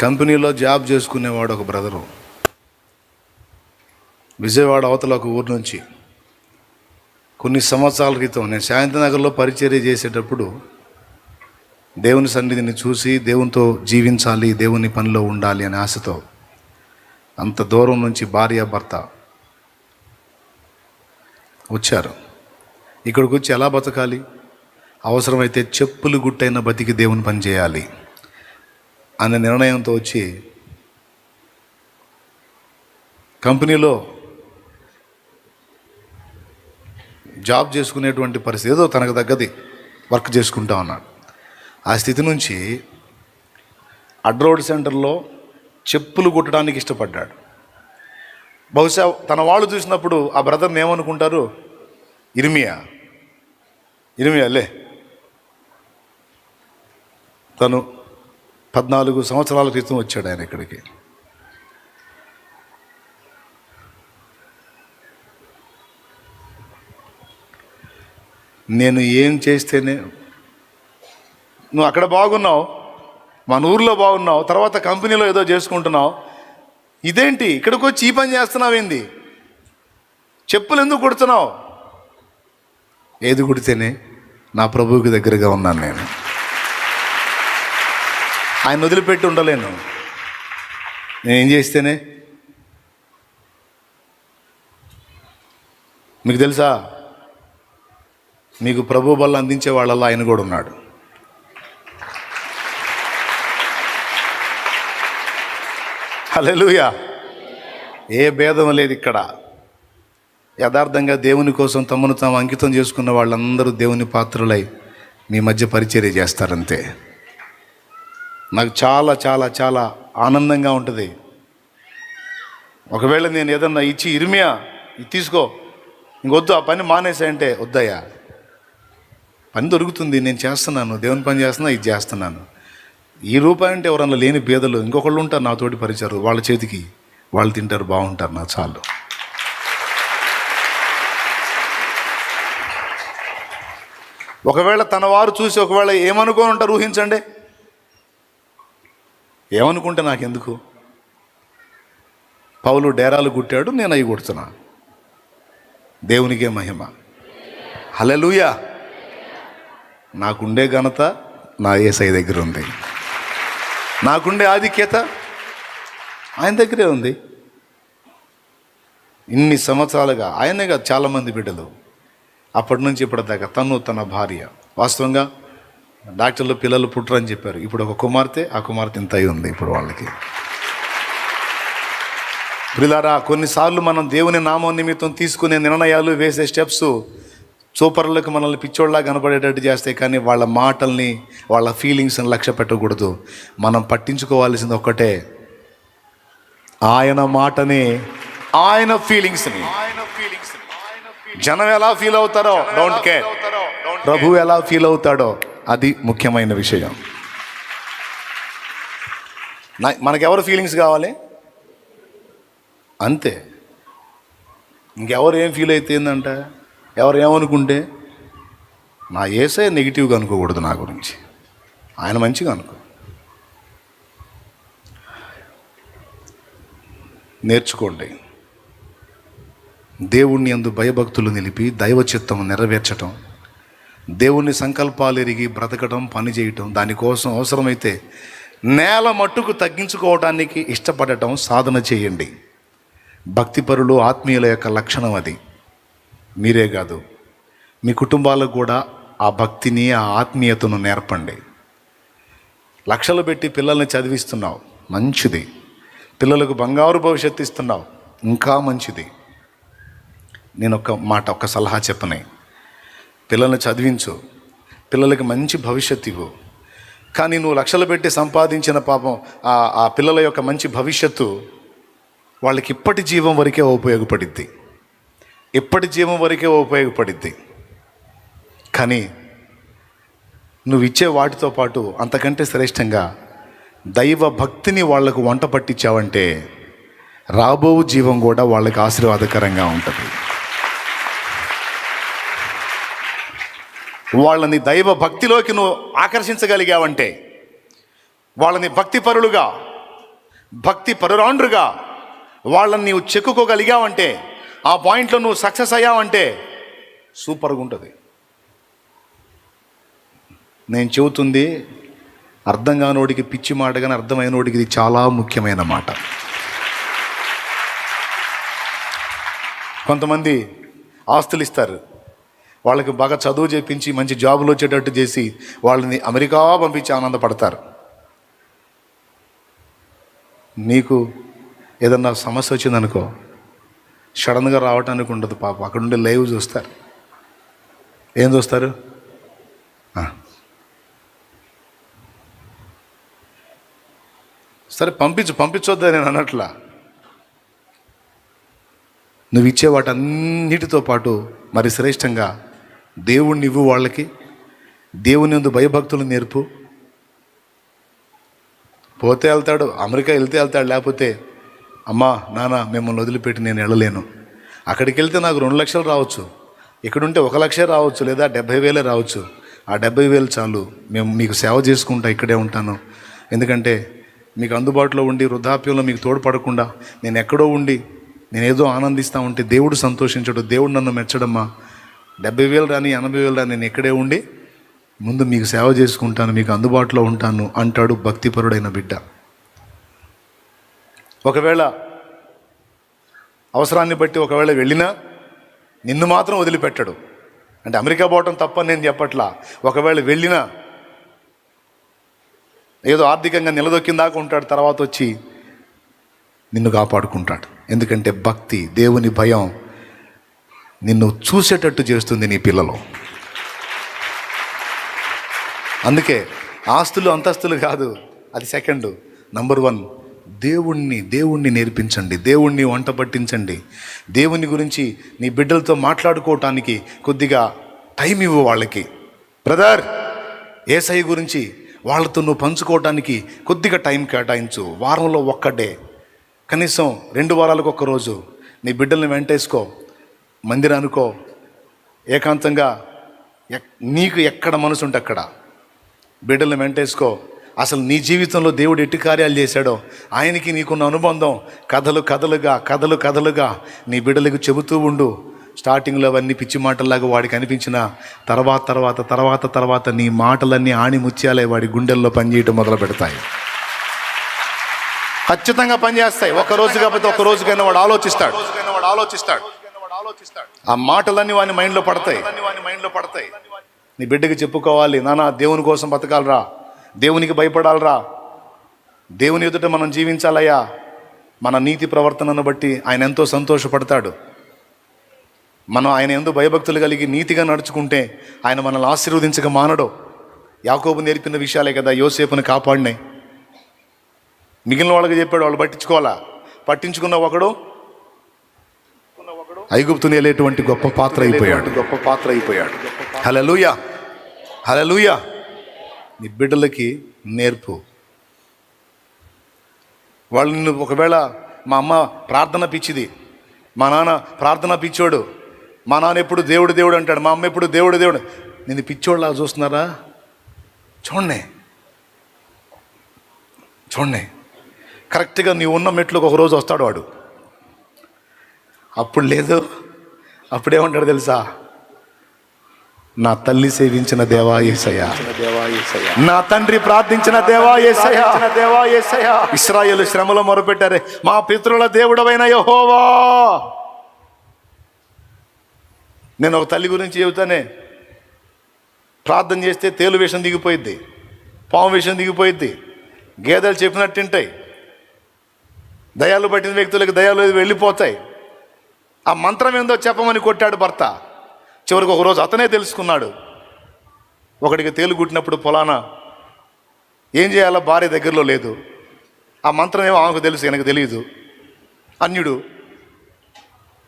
కంపెనీలో జాబ్ చేసుకునేవాడు ఒక బ్రదరు. విజయవాడ అవతల ఒక ఊరు నుంచి కొన్ని సంవత్సరాల క్రితం నేను శాంతినగర్లో పరిచర్య చేసేటప్పుడు దేవుని సన్నిధిని చూసి దేవునితో జీవించాలి దేవుని పనిలో ఉండాలి అనే ఆశతో అంత దూరం నుంచి భార్య భర్త వచ్చారు. ఇక్కడికి వచ్చి ఎలా బతకాలి? అవసరమైతే చెప్పులు గుట్టైన బతికి దేవుని పని చేయాలి. అనే నిర్ణయంతో వచ్చి కంపెనీలో జాబ్ చేసుకునేటువంటి పరిస్థితి ఏదో తనకు తగ్గది వర్క్ చేసుకుంటా ఉన్నాడు. ఆ స్థితి నుంచి అడ్రోడ్ సెంటర్లో చెప్పులు కుట్టడానికి ఇష్టపడ్డాడు. బహుశా తన వాళ్ళు చూసినప్పుడు ఆ బ్రదర్ని ఏమనుకుంటారు ఇరిమియా. ఇరిమియా లే. తను పద్నాలుగు సంవత్సరాల క్రితం వచ్చాడు ఆయన ఇక్కడికి. నేను ఏం చేస్తేనే నువ్వు అక్కడ బాగున్నావు మన ఊర్లో బాగున్నావు తర్వాత కంపెనీలో ఏదో చేసుకుంటున్నావు ఇదేంటి ఇక్కడికి వచ్చి ఈ పని చేస్తున్నావేంది? చెప్పులు ఎందుకు కుడుతున్నావు? ఏది కుడితేనే నా ప్రభువుకి దగ్గరగా ఉన్నాను నేను. ఆయన వదిలిపెట్టి ఉండలేను. నేను ఏం చేస్తేనే? మీకు తెలుసా? మీకు ప్రభు బల్ల అందించే వాళ్ళల్లో ఆయన కూడా ఉన్నాడు. హల్లెలూయా. ఏ భేదం లేదు ఇక్కడ. యథార్థంగా దేవుని కోసం తమను తాము అంకితం చేసుకున్న వాళ్ళందరూ దేవుని పాత్రలై మీ మధ్య పరిచర్య చేస్తారంతే. నాకు చాలా చాలా చాలా ఆనందంగా ఉంటుంది. ఒకవేళ నేను ఏదన్నా ఇచ్చి ఇరిమియా ఇది తీసుకో. ఇంకొద్దు ఆ పని మానేసాయంటే వద్దయ్యా. పని దొరుకుతుంది నేను చేస్తున్నాను. దేవుని పని చేస్తున్నా ఇది చేస్తున్నాను. ఈ రూపాయి అంటే ఎవరన్నా లేని పేదలు ఇంకొకళ్ళు ఉంటారు నాతోటి పరిచారు వాళ్ళ చేతికి వాళ్ళు తింటారు బాగుంటారు నా చాలు. ఒకవేళ తన వారు చూసి ఒకవేళ ఏమనుకోని ఉంటారు ఊహించండి. ఏమనుకుంటే నాకెందుకు? పౌలు డేరాలు కుట్టాడు నేను అవి కుడుతున్నా. దేవునికే మహిమ. హలెలుయా నాకుండే ఘనత నా ఏసై దగ్గర ఉంది. నాకుండే ఆధిక్యత ఆయన దగ్గరే ఉంది. ఇన్ని సంవత్సరాలుగా ఆయనే కాదు చాలామంది బిడ్డలు. అప్పటి నుంచి ఇప్పటిదాకా తను తన భార్య. వాస్తవంగా డాక్టర్లు పిల్లలు పుట్టరని చెప్పారు. ఇప్పుడు ఒక కుమార్తె ఆ కుమార్తె ఇంత అయి ఉంది ఇప్పుడు వాళ్ళకి. ప్రిలారా కొన్నిసార్లు మనం దేవుని నామం నిమిత్తం తీసుకునే నిర్ణయాలు వేసే స్టెప్స్ సూపర్లకు మనల్ని పిచ్చోళ్ళలా కనపడేటట్టు చేస్తాయి. కానీ వాళ్ళ మాటల్ని వాళ్ళ ఫీలింగ్స్ని లక్ష్య పెట్టకూడదు. మనం పట్టించుకోవాల్సింది ఒక్కటే. ఆయన మాటని ఆయన ఫీలింగ్స్ని జనం ఎలా ఫీల్ అవుతారో? డోంట్ కేర్ ప్రభు ఎలా ఫీల్ అవుతాడో? అది ముఖ్యమైన విషయం. నా- మనకెవరు ఫీలింగ్స్ కావాలి? అంతే. ఇంకెవరు ఏం ఫీల్ అవుతుందంట ఎవరు ఏమనుకుంటే? నా ఏసే నెగిటివ్గా అనుకోకూడదు నా గురించి. ఆయన మంచిగా అనుకో. నేర్చుకోండి. దేవుణ్ణి అందు భయభక్తులు నిలిపి దైవ చిత్తము నెరవేర్చటం దేవుని సంకల్పాలు ఎరిగి బ్రతకడం పని చేయటం దానికోసం అవసరమైతే నేల మట్టుకు తగ్గించుకోవటానికి ఇష్టపడటం సాధన చేయండి. భక్తిపరులు ఆత్మీయుల యొక్క లక్షణం అది. మీరే కాదు మీ కుటుంబాలకు కూడా ఆ భక్తిని ఆ ఆత్మీయతను నేర్పండి. లక్షలు పెట్టి పిల్లల్ని చదివిస్తున్నావు మంచిది. పిల్లలకు బంగారు భవిష్యత్తు ఇస్తున్నావు ఇంకా మంచిది. నేను ఒక మాట ఒక సలహా చెప్పనే. పిల్లల్ని చదివించు. పిల్లలకి మంచి భవిష్యత్తు ఇవ్వు. కానీ నువ్వు లక్షలు పెట్టి సంపాదించిన పాపం ఆ ఆ పిల్లల యొక్క మంచి భవిష్యత్తు వాళ్ళకి ఇప్పటి జీవం వరకే ఉపయోగపడిద్ది. ఇప్పటి జీవం వరకే ఉపయోగపడిద్ది. కానీ నువ్వు ఇచ్చే వాటితో పాటు అంతకంటే శ్రేష్టంగా దైవ భక్తిని వాళ్ళకు వంట పట్టించావంటే రాబో జీవం కూడా వాళ్ళకి ఆశీర్వాదకరంగా ఉంటుంది. వాళ్ళని దైవ భక్తిలోకి నువ్వు ఆకర్షించగలిగావంటే వాళ్ళని భక్తిపరులుగా భక్తి పరురాండ్రుగా వాళ్ళని నీవు చెక్కుకోగలిగావంటే ఆ పాయింట్లో నువ్వు సక్సెస్ అయ్యావంటే సూపర్గా ఉంటుంది. నేను చెబుతుంది అర్థం కానోడికి పిచ్చి మాట కానీ అర్థమైనోడికి ఇది చాలా ముఖ్యమైన మాట. కొంతమంది ఆస్తులు ఇస్తారు. వాళ్ళకి బాగా చదువు చేపించి మంచి జాబులు వచ్చేటట్టు చేసి వాళ్ళని అమెరికా పంపించి ఆనందపడతారు. నీకు ఏదన్నా సమస్య వచ్చిందనుకో సడన్గా రావటానికి ఉండదు పాప. అక్కడ ఉండి లైవ్ చూస్తారు. ఏం చూస్తారు? సరే పంపించు పంపించొద్దా నేను అన్నట్లా. నువ్వు ఇచ్చే వాటన్నిటితో పాటు మరి శ్రేష్టంగా దేవుణ్ణి ఇవ్వు వాళ్ళకి. దేవుని ఎందు భయభక్తులు నేర్పు. పోతే వెళ్తాడు అమెరికా వెళ్తే వెళ్తాడు లేకపోతే అమ్మా నాన్న మిమ్మల్ని వదిలిపెట్టి నేను వెళ్ళలేను. అక్కడికి వెళ్తే నాకు రెండు లక్షలు రావచ్చు. ఇక్కడుంటే ఒక లక్షే రావచ్చు లేదా డెబ్బై వేలే రావచ్చు. ఆ డెబ్బై వేలు చాలు. మేము మీకు సేవ చేసుకుంటా ఇక్కడే ఉంటాను. ఎందుకంటే మీకు అందుబాటులో ఉండి వృద్ధాప్యంలో మీకు తోడ్పడకుండా నేను ఎక్కడో ఉండి నేనేదో ఆనందిస్తూ ఉంటే దేవుడు సంతోషించడు. దేవుడు నన్ను మెచ్చడమ్మా. డెబ్బై వేలు రాని ఎనభై వేలు రాని నేను ఇక్కడే ఉండి ముందు మీకు సేవ చేసుకుంటాను మీకు అందుబాటులో ఉంటాను అంటాడు భక్తిపరుడైన బిడ్డ. ఒకవేళ అవసరాన్ని బట్టి ఒకవేళ వెళ్ళినా నిన్ను మాత్రం వదిలిపెట్టడు. అంటే అమెరికా పోవటం తప్ప నేను చెప్పట్లా. ఒకవేళ వెళ్ళినా ఏదో ఆర్థికంగా నిలదొక్కిందాకా ఉంటాడు తర్వాత వచ్చి నిన్ను కాపాడుకుంటాడు. ఎందుకంటే భక్తి దేవుని భయం నిన్ను చూసేటట్టు చేస్తుంది నీ పిల్లలు. అందుకే ఆస్తులు అంతస్తులు కాదు అది సెకండ్. నంబర్ వన్ దేవుణ్ణి దేవుణ్ణి నేర్పించండి దేవుణ్ణి వంట పట్టించండి. దేవుని గురించి నీ బిడ్డలతో మాట్లాడుకోవటానికి కొద్దిగా టైం ఇవ్వు వాళ్ళకి. బ్రదర్ ఏసఐ గురించి వాళ్ళతో నువ్వు పంచుకోవటానికి కొద్దిగా టైం కేటాయించు వారంలో ఒక్కటే కనీసం రెండు వారాలకు ఒక్క రోజు. నీ బిడ్డల్ని వెంటేసుకో. మందిరానికో ఏకాంతంగా ఎక్- నీకు ఎక్కడ మనసు ఉంటే అక్కడ. బిడ్డలను వెంటేసుకో. అసలు నీ జీవితంలో దేవుడు ఎట్టి కార్యాలు చేశాడో ఆయనకి నీకున్న అనుబంధం కథలు కథలుగా కథలు కథలుగా నీ బిడ్డలకు చెబుతూ ఉండు. స్టార్టింగ్లో అవన్నీ పిచ్చి మాటల్లాగా వాడికి అనిపించిన తర్వాత తర్వాత తర్వాత తర్వాత నీ మాటలన్నీ ఆణి ముత్యాలే వాడి గుండెల్లో పనిచేయటం మొదలు పెడతాయి. ఖచ్చితంగా పనిచేస్తాయి. ఒక రోజు కాకపోతే ఒక రోజుకైనా వాడు ఆలోచిస్తాడు వాడు ఆలోచిస్తాడు. ఆ మాటలన్నీ వాని మైండ్లో పడతాయి. వాని మైండ్లో పడతాయి. నీ బిడ్డకి చెప్పుకోవాలి నానా దేవుని కోసం బతకాలరా. దేవునికి భయపడాలరా. దేవుని ఎదుట మనం జీవించాలయ్యా. మన నీతి ప్రవర్తనను బట్టి ఆయన ఎంతో సంతోషపడతాడు. మనం ఆయన ఎందు భయభక్తులు కలిగి నీతిగా నడుచుకుంటే ఆయన మనల్ని ఆశీర్వదించక మానడు. యాకోబు నేర్పిన విషయాలే కదా యోసేపుని కాపాడినాయి. మిగిలిన వాళ్ళకి చెప్పాడు వాళ్ళు పట్టించుకోవాలా? పట్టించుకున్న ఒకడు ఐగుప్తుని వెళ్ళేటువంటి గొప్ప పాత్ర అయిపోయాడు. గొప్ప పాత్ర అయిపోయాడు. హలలుయ హలలుయ నీ బిడ్డలకి నేర్పు. వాళ్ళు నిన్ను ఒకవేళ మా అమ్మ ప్రార్థన పిచ్చిది మా నాన్న ప్రార్థన పిచ్చోడు మా నాన్న ఎప్పుడు దేవుడు దేవుడు అంటాడు మా అమ్మ ఎప్పుడు దేవుడు దేవుడు నేను పిచ్చోళ్ళలా చూస్తున్నారా? చూడండి. చూడండి. కరెక్ట్గా నీ ఉన్న మెట్లకు ఒక రోజు వస్తాడు వాడు. అప్పుడు లేదు. అప్పుడేమంటాడు తెలుసా? నా తల్లి సేవించిన దేవా ఏసయ్య. నా తండ్రి ప్రార్థించిన దేవా ఏసయ్య. దేవా ఏసయ్య. ఇస్రాయేల్ శ్రమలో మొరపెట్టారే. మా పితృల దేవుడవైన యహోవా. నేను ఒక తల్లి గురించి చెబుతానే. ప్రార్థన చేస్తే తేలు విషం దిగిపోయిద్ది. పాము విషం దిగిపోయిద్ది. గేదెలు చెప్పినట్టు తింటాయి. దయాలు పట్టిన వ్యక్తులకు దయాలు వెళ్ళిపోతాయి. ఆ మంత్రం ఏందో చెప్పమని కొట్టాడు భర్త చివరికి ఒకరోజు అతనే తెలుసుకున్నాడు ఒకడికి తేలు కుట్టినప్పుడు పొలానా ఏం చేయాలో భార్య దగ్గరలో లేదు ఆ మంత్రం ఏమో ఆమెకు తెలుసు எனக்கு తెలియదు అన్యుడు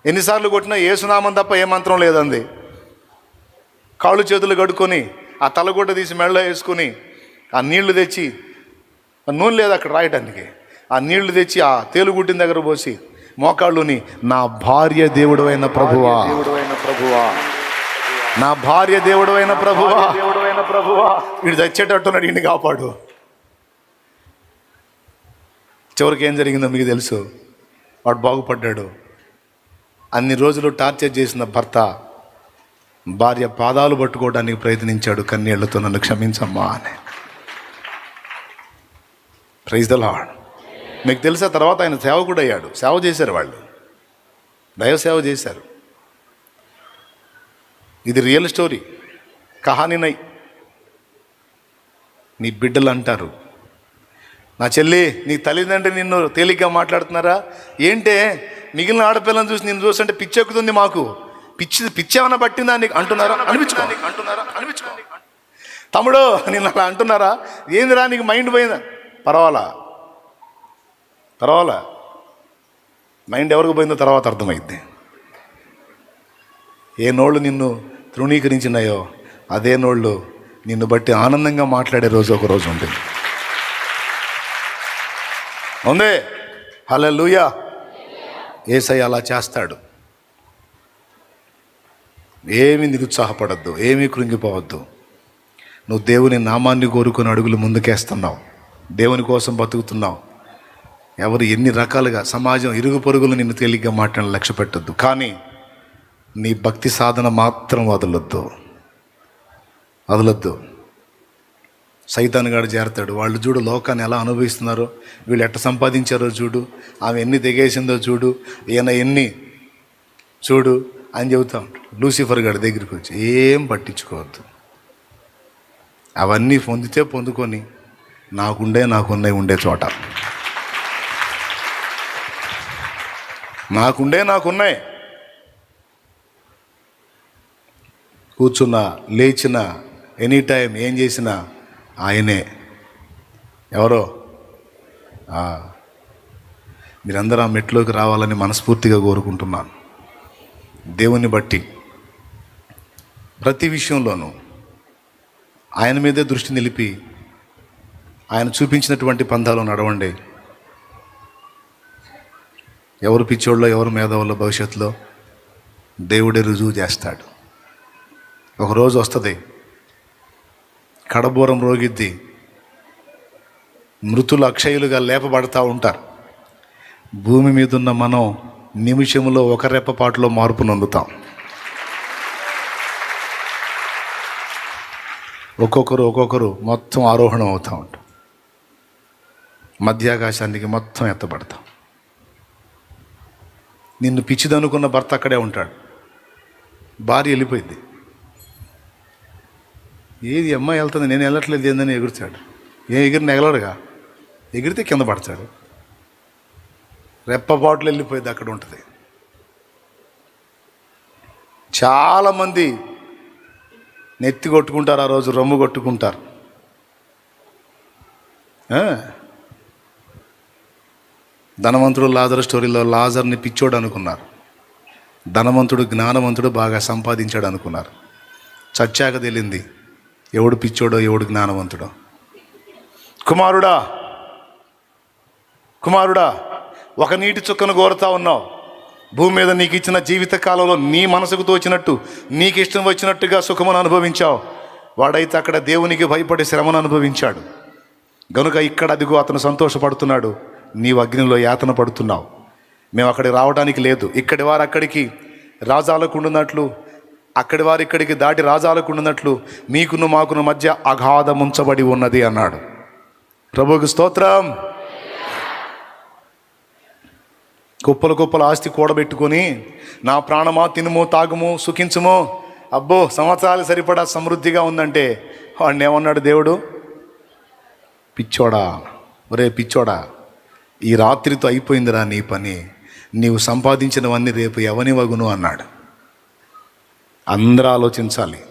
ఎన్నిసార్లు కొట్టినా ఏ సునామం తప్ప ఏ మంత్రం లేదంది కాళ్ళు చేతులు కడుక్కొని ఆ తలగుడ్డ తీసి మెళ్ళ వేసుకొని ఆ నీళ్లు తెచ్చి ఆ నూనె లేదు అక్కడ రాయడానికి ఆ నీళ్లు తెచ్చి ఆ తేలుగుట్టిన దగ్గర పోసి మోకాళ్ళుని నా భార్య దేవుడు అయిన ప్రభువా ప్రభువా. నా భార్య దేవుడు అయిన ప్రభువా. దేవుడు అయిన ప్రభువా. వీడు తెచ్చేటట్టున్నాడు ఈయన కాపాడు. చివరికి ఏం జరిగిందో మీకు తెలుసు. వాడు బాగుపడ్డాడు. అన్ని రోజులు టార్చర్ చేసిన భర్త భార్య పాదాలు పట్టుకోవడానికి ప్రయత్నించాడు కన్నీళ్ళతో నన్ను క్షమించమ్మా అని. ప్రైజ్ ద లాడ్ మీకు తెలుసా తర్వాత ఆయన సేవకుడు అయ్యాడు సేవ చేశారు వాళ్ళు. దైవ సేవ చేశారు. ఇది రియల్ స్టోరీ. కహానినై నీ. బిడ్డలు అంటారు. నా చెల్లి నీ తల్లిదండ్రి నిన్ను తేలిగ్గా మాట్లాడుతున్నారా? ఏంటే? మిగిలిన ఆడపిల్లని చూసి నేను చూస్తుంటే పిచ్చి ఎక్కుతుంది మాకు. పిచ్చి పిచ్చి ఏమైనా పట్టిందా నీకు? అంటున్నారా? అనిపించుకో. అంటున్నారా? అనిపించుకో. తమ్ముడు నేను అలా అంటున్నారా? ఏందిరా నీకు మైండ్ పోయిందా? పర్వాలా? పర్వాలా? మైండ్ ఎవరికి పోయిందో తర్వాత అర్థమైద్ది. ఏ నోళ్ళు నిన్ను తృణీకరించినాయో అదే నోళ్ళు నిన్ను బట్టి ఆనందంగా మాట్లాడే రోజు ఒక రోజు ఉంటుంది ఉందే? హలో లూయా ఏసై అలా చేస్తాడు. ఏమి నిరుత్సాహపడద్దు ఏమీ కృంగిపోవద్దు. నువ్వు దేవుని నామాన్ని కోరుకుని అడుగులు ముందుకేస్తున్నావు. దేవుని కోసం బతుకుతున్నావు. ఎవరు ఎన్ని రకాలుగా సమాజం ఇరుగు పొరుగులు నిన్ను తేలిగ్గా మాట్లాడిన లక్ష్య పెట్టద్దు కానీ నీ భక్తి సాధన మాత్రం వదలొద్దు. వదలొద్దు. సైతాన్ గాడు చేరతాడు వాళ్ళు చూడు లోకాన్ని ఎలా అనుభవిస్తున్నారో వీళ్ళు ఎట్ట సంపాదించారో చూడు ఆమె ఎన్ని తెగేసిందో చూడు ఈయన ఎన్ని చూడు అని చెబుతాం. లూసిఫర్ గారి దగ్గరికి వచ్చి ఏం పట్టించుకోవద్దు. అవన్నీ పొందితే పొందుకొని నాకుండే నాకున్నాయి ఉండే చోట. నాకుండే నాకున్నాయి. కూర్చున్నా లేచిన ఎనీ టైం ఏం చేసినా ఆయనే. ఎవరో? మీరందరూ ఆ మెట్లోకి రావాలని మనస్ఫూర్తిగా కోరుకుంటున్నాను. దేవుని బట్టి. ప్రతి విషయంలోనూ ఆయన మీదే దృష్టి నిలిపి ఆయన చూపించినటువంటి పంథాలో నడవండి. ఎవరు పిచ్చోళ్ళో ఎవరు మేధవుల్లో భవిష్యత్తులో దేవుడే రుజువు చేస్తాడు. ఒకరోజు వస్తుంది. కడబూరం రోగిద్ది. మృతులు అక్షయులుగా లేపబడతా ఉంటారు. భూమి మీద ఉన్న మనం నిమిషంలో ఒక రెప్పపాటులో మార్పు నొందుతాం. ఒక్కొక్కరు ఒక్కొక్కరు మొత్తం ఆరోహణం అవుతూ ఉంటాం. మధ్యాకాశానికి మొత్తం ఎత్తబడతాం. నిన్ను పిచ్చిదనుకున్న భర్త అక్కడే ఉంటాడు. భార్య వెళ్ళిపోయింది. ఏది అమ్మాయి వెళ్తుంది నేను వెళ్ళట్లేదు ఏందని ఎగురుతాడు. ఏ ఎగిరిన ఎగలడుగా ఎగిరితే కింద పడతాడు. రెప్పపాట్లు వెళ్ళిపోయింది అక్కడ ఉంటుంది. చాలామంది నెత్తి కొట్టుకుంటారు ఆ రోజు రొమ్ము కొట్టుకుంటారు. ధనవంతుడు లాజర్ స్టోరీలో లాజర్ని పిచ్చోడు అనుకున్నారు. ధనవంతుడు జ్ఞానవంతుడు బాగా సంపాదించాడు అనుకున్నారు. చచ్చాక తెలింది ఎవడు పిచ్చోడో ఎవడు జ్ఞానవంతుడో. కుమారుడా కుమారుడా ఒక నీటి చుక్కను కోరుతా ఉన్నావు. భూమి మీద నీకు ఇచ్చిన జీవిత కాలంలో నీ మనసుకు తోచినట్టు నీకు ఇష్టం వచ్చినట్టుగా సుఖమును అనుభవించావు. వాడైతే అక్కడ దేవునికి భయపడి శ్రమను అనుభవించాడు. గనుక ఇక్కడ అదిగో అతను సంతోషపడుతున్నాడు. నీవు అగ్నిలో యాతన పడుతున్నావు. మేము అక్కడికి రావడానికి లేదు. ఇక్కడి వారు అక్కడికి రాజాలకుండున్నట్లు అక్కడి వారు ఇక్కడికి దాటి రాజాలకు ఉండున్నట్లు మీకును మాకును మధ్య అగాధముంచబడి ఉన్నది అన్నాడు. ప్రభుకి స్తోత్రం. కుప్పలు కుప్పల ఆస్తి కూడబెట్టుకొని నా ప్రాణమా తినుము తాగుము సుఖించుము. అబ్బో సంవత్సరాలు సరిపడా సమృద్ధిగా ఉందంటే వాడిని ఏమన్నాడు దేవుడు? పిచ్చోడా? ఒరే పిచ్చోడా? ఈ రాత్రితో అయిపోయిందిరా నీ పని. నీవు సంపాదించినవన్నీ రేపు ఎవని వగును అన్నాడు. అందరూ ఆలోచించాలి.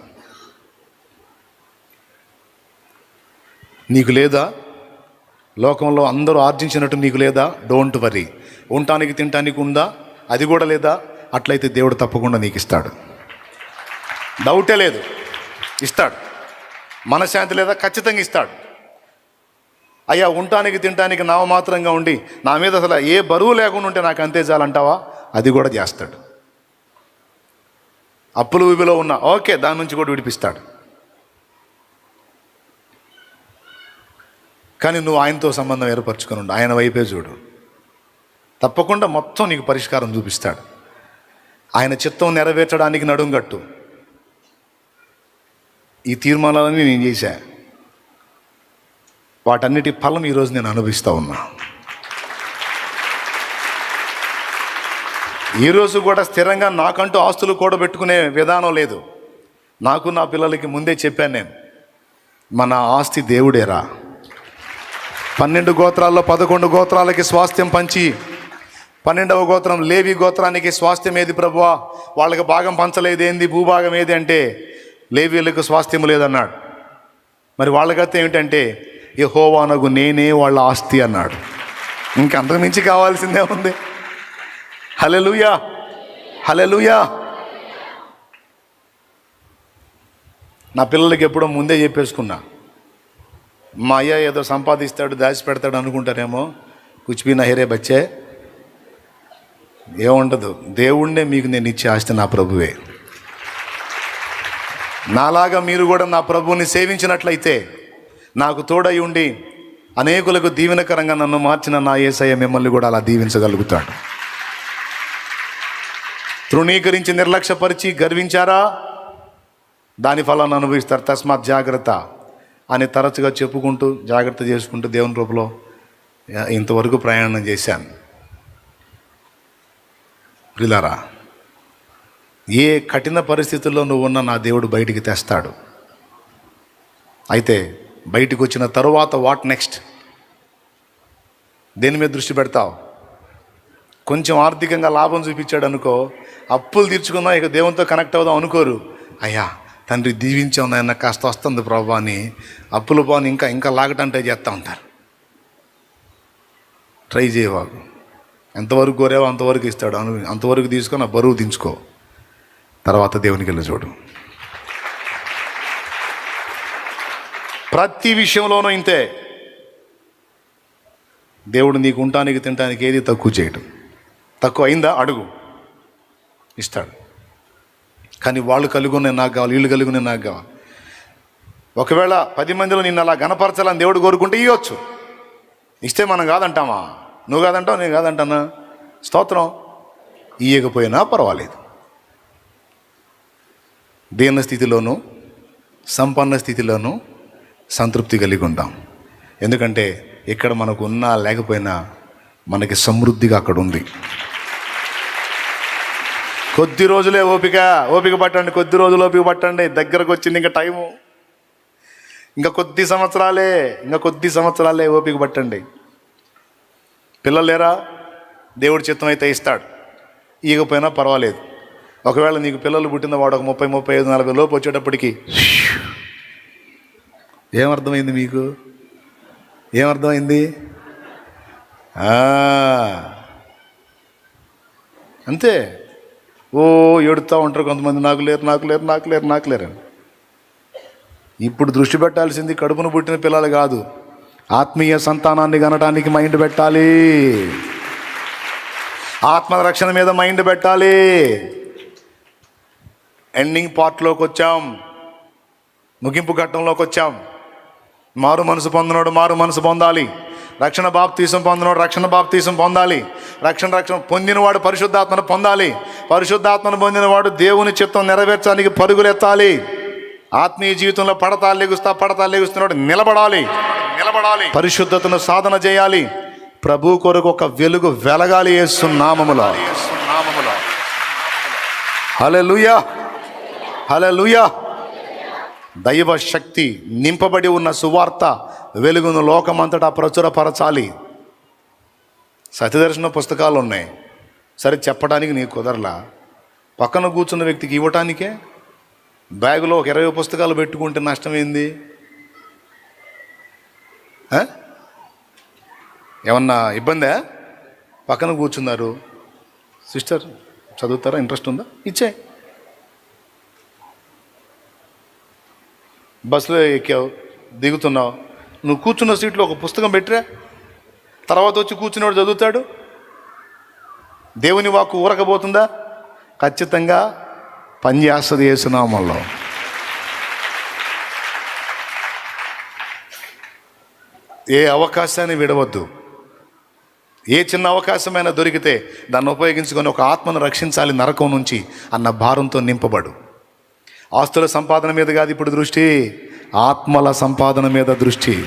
నీకు లేదా? లోకంలో అందరూ ఆర్జించినట్టు నీకు లేదా? డోంట్ వరీ ఉండటానికి తినటానికి ఉందా? అది కూడా లేదా? అట్లయితే దేవుడు తప్పకుండా నీకు ఇస్తాడు. డౌటే లేదు. ఇస్తాడు. మనశ్శాంతి లేదా? ఖచ్చితంగా ఇస్తాడు. అయ్యా ఉండటానికి తినటానికి నామమాత్రంగా ఉండి నా మీద అసలు ఏ బరువు లేకుండా ఉంటే నాకు అంతే చాలంటావా? అది కూడా చేస్తాడు. అప్పులు ఊబిలో ఉన్న ఓకే దాని నుంచి కూడా విడిపిస్తాడు. కానీ నువ్వు ఆయనతో సంబంధం ఏర్పరచుకుని ఉండు ఆయన వైపే చూడు. తప్పకుండా మొత్తం నీకు పరిష్కారం చూపిస్తాడు. ఆయన చిత్తం నెరవేర్చడానికి నడుంగట్టు ఈ తీర్మానాలన్నీ నేను చేశాను వాటన్నిటి ఫలం ఈరోజు నేను అనుభవిస్తూ ఉన్నా. ఈరోజు కూడా స్థిరంగా నాకంటూ ఆస్తులు కూడబెట్టుకునే విధానం లేదు. నాకు నా పిల్లలకి ముందే చెప్పాను నేను మన ఆస్తి దేవుడేరా. పన్నెండు గోత్రాల్లో పదకొండు గోత్రాలకి స్వాస్థ్యం పంచి పన్నెండవ గోత్రం లేవి గోత్రానికి స్వాస్థ్యం ఏది ప్రభువా? వాళ్ళకి భాగం పంచలేదు ఏంది? భూభాగం ఏది అంటే లేవీలకు స్వాస్థ్యం లేదన్నాడు. మరి వాళ్ళకైతే ఏమిటంటే యెహోవానగు నేనే వాళ్ళ ఆస్తి అన్నాడు. ఇంకా అంతకుమించి కావాల్సిందే ఉంది. హలెలుయా హలెలుయా నా పిల్లలకి ఎప్పుడో ముందే చెప్పేసుకున్నా. మా అయ్య ఏదో సంపాదిస్తాడు దాచి పెడతాడు అనుకుంటారేమో. కుచిపి నహిరే బచ్చే. ఏముండదు. దేవుణ్ణే మీకు నేను ఇచ్చే ఆస్తి నా ప్రభువే. నాలాగా మీరు కూడా నా ప్రభువుని సేవించినట్లయితే నాకు తోడై ఉండి అనేకులకు దీవెనకరంగా నన్ను మార్చిన నా ఏసయ్య మిమ్మల్ని కూడా అలా దీవించగలుగుతాడు. తృణీకరించి నిర్లక్ష్యపరిచి గర్వించారా? దాని ఫలాన్ని అనుభవిస్తారు. తస్మాత్ జాగ్రత్త అని తరచుగా చెప్పుకుంటూ జాగ్రత్త చేసుకుంటూ దేవుని రూపంలో ఇంతవరకు ప్రయాణం చేశాను. ప్రిలారా ఏ కఠిన పరిస్థితుల్లో నువ్వు ఉన్న నా దేవుడు బయటికి తెస్తాడు. అయితే బయటకు వచ్చిన తర్వాత వాట్ నెక్స్ట్ దేని మీద దృష్టి పెడతావు? కొంచెం ఆర్థికంగా లాభం చూపించాడు అనుకో అప్పులు తీర్చుకుందాం ఇక దేవునితో కనెక్ట్ అవుదాం అనుకోరు. అయ్యా తండ్రి దీవించాం నాయన కాస్త వస్తుంది ప్రభా అని అప్పులు పోని ఇంకా ఇంకా లాగటం చేస్తూ ఉంటారు. ట్రై చేయవాకు ఎంతవరకు కోరావో అంతవరకు ఇస్తాడు. అను అంతవరకు తీసుకొని ఆ బరువు దించుకో. తర్వాత దేవునికి వెళ్ళి చూడు. ప్రతి విషయంలోనూ ఇంతే. దేవుడు నీకు ఉండటానికి తినటానికి ఏది తక్కువ చేయటం. తక్కువ అయిందా? అడుగు. ఇస్తాడు. కానీ వాళ్ళు కలుగునే నాకు కావాలి వీళ్ళు కలుగునే నాకు కావాలి. ఒకవేళ పది మందిలో నిన్ను అలా గణపరచాలని దేవుడు కోరుకుంటే ఇవ్వచ్చు ఇస్తే మనం కాదంటామా? నువ్వు కాదంటావు నేను కాదంటానా? స్తోత్రం. ఇయ్యకపోయినా పర్వాలేదు. దీన స్థితిలోనూ సంపన్న స్థితిలోనూ సంతృప్తి కలిగి ఉంటాం. ఎందుకంటే ఇక్కడ మనకు ఉన్నా లేకపోయినా మనకి సమృద్ధిగా అక్కడ ఉంది. కొద్ది రోజులే ఓపిక. ఓపిక పట్టండి. కొద్ది రోజులు ఓపిక పట్టండి. దగ్గరకు వచ్చింది ఇంకా టైము. ఇంకా కొద్ది సంవత్సరాలే. ఇంకా కొద్ది సంవత్సరాలే ఓపిక పట్టండి. పిల్లలు లేరా? దేవుడి చిత్తం అయితే ఇస్తాడు. ఇవ్వకపోయినా పర్వాలేదు. ఒకవేళ నీకు పిల్లలు పుట్టిన వాడు ఒక ముప్పై ముప్పై ఐదు నలభై లోపు వచ్చేటప్పటికి ఏమర్థమైంది మీకు? ఏమర్థమైంది? అంతే. ఓ ఏడుతూ ఉంటారు కొంతమంది నాకు లేరు నాకు లేరు నాకు లేరు నాకు లేరు ఇప్పుడు దృష్టి పెట్టాల్సింది కడుపును పుట్టిన పిల్లలు కాదు. ఆత్మీయ సంతానాన్ని కనడానికి మైండ్ పెట్టాలి. ఆత్మరక్షణ మీద మైండ్ పెట్టాలి. ఎండింగ్ పార్ట్లోకి వచ్చాం. ముగింపు ఘట్టంలోకి వచ్చాం. మారు మనసు పొందినోడు మారు మనసు పొందాలి. రక్షణ బాప్తీసం పొందినోడు రక్షణ బాప్తీసం పొందాలి. రక్షణ రక్షణ పొందినవాడు పరిశుద్ధాత్మను పొందాలి. పరిశుద్ధాత్మను పొందినవాడు దేవుని చిత్తం నెరవేర్చడానికి పరుగులెత్తాలి ఆత్మీయ జీవితంలో పడతా లెగుస్తా పడతా లెగుస్తున్నాడు నిలబడాలి. నిలబడాలి. పరిశుద్ధతను సాధన చేయాలి. ప్రభు కొరకు ఒక వెలుగు వెలగాలి నామములో. హల్లెలూయా. హల్లెలూయా. దైవ శక్తి నింపబడి ఉన్న సువార్త వెలుగును లోకమంతటా ప్రచురపరచాలి. సత్యదర్శన పుస్తకాలు ఉన్నాయి సరే చెప్పడానికి నీకు కుదరలా? పక్కన కూర్చున్న వ్యక్తికి ఇవ్వటానికే? బ్యాగులో ఒక ఇరవై పుస్తకాలు పెట్టుకుంటే నష్టం ఏంది? ఏమన్నా ఇబ్బందా? పక్కన కూర్చున్నారు. సిస్టర్ చదువుతారా? ఇంట్రెస్ట్ ఉందా? ఇచ్చే. బస్సులో ఎక్కావు దిగుతున్నావు. నువ్వు కూర్చున్న సీట్లో ఒక పుస్తకం పెట్టరా. తర్వాత వచ్చి కూర్చున్నవాడు చదువుతాడు. దేవుని వాక్కు ఊరకబోతుందా ఖచ్చితంగా పనిచేస్తుంది వేసునామల్లో ఏ అవకాశాన్ని విడవద్దు. ఏ చిన్న అవకాశమైనా దొరికితే దాన్ని ఉపయోగించుకొని ఒక ఆత్మను రక్షించాలి నరకం నుంచి అన్న భారంతో నింపబడు. ఆస్తుల సంపాదన మీద కాదు ఇప్పుడు దృష్టి. ఆత్మల సంపాదన మీద దృష్టి.